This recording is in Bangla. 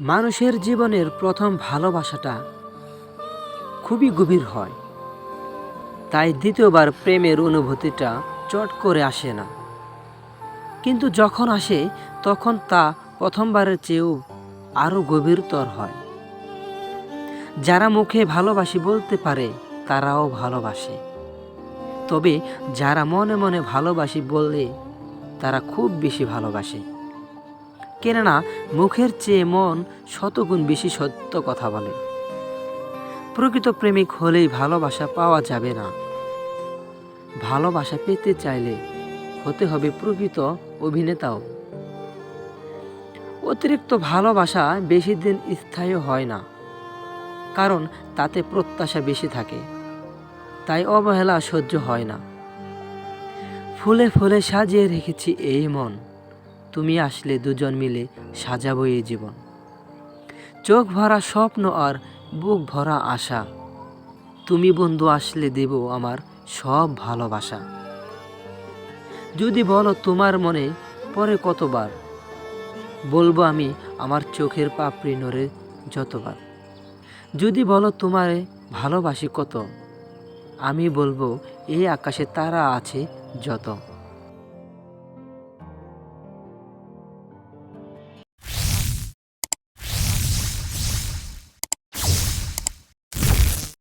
মানুষের জীবনের প্রথম ভালোবাসাটা খুবই গভীর হয়। তাই দ্বিতীয়বার প্রেমের অনুভূতিটা চট করে আসে না। কিন্তু যখন আসে, তখন তা প্রথমবারের চেয়েও আরও গভীরতর হয়। যারা মুখে ভালোবাসি বলতে পারে, তারাও ভালোবাসে। তবে যারা মনে মনে ভালোবাসি বললে তারা খুব বেশি ভালোবাসে। কেননা মুখের চেয়ে মন শতগুণ বেশি সত্য কথা বলে। প্রকৃত প্রেমিক হলেই ভালোবাসা পাওয়া যাবে না। ভালোবাসা পেতে চাইলে হতে হবে প্রকৃত অভিনেতাও। অতিরিক্ত ভালোবাসা বেশি দিন স্থায়ী হয় না, কারণ তাতে প্রত্যাশা বেশি থাকে, তাই অবহেলা সহ্য হয় না। ফুলে ফুলে সাজিয়ে রেখেছি এই মন। তুমি আসলে দুজন মিলে সাজাবো এই জীবন। চোখ ভরা স্বপ্ন আর বুক ভরা আশা। তুমি বন্ধু আসলে দেব আমার সব ভালোবাসা। যদি বলো তোমার মনে পরে কতবার, বলব আমি আমার চোখের পাপড়ি নড়ে যতবার। যদি বলো তোমারে ভালোবাসি কত, আমি বলব এই আকাশে তারা আছে যত।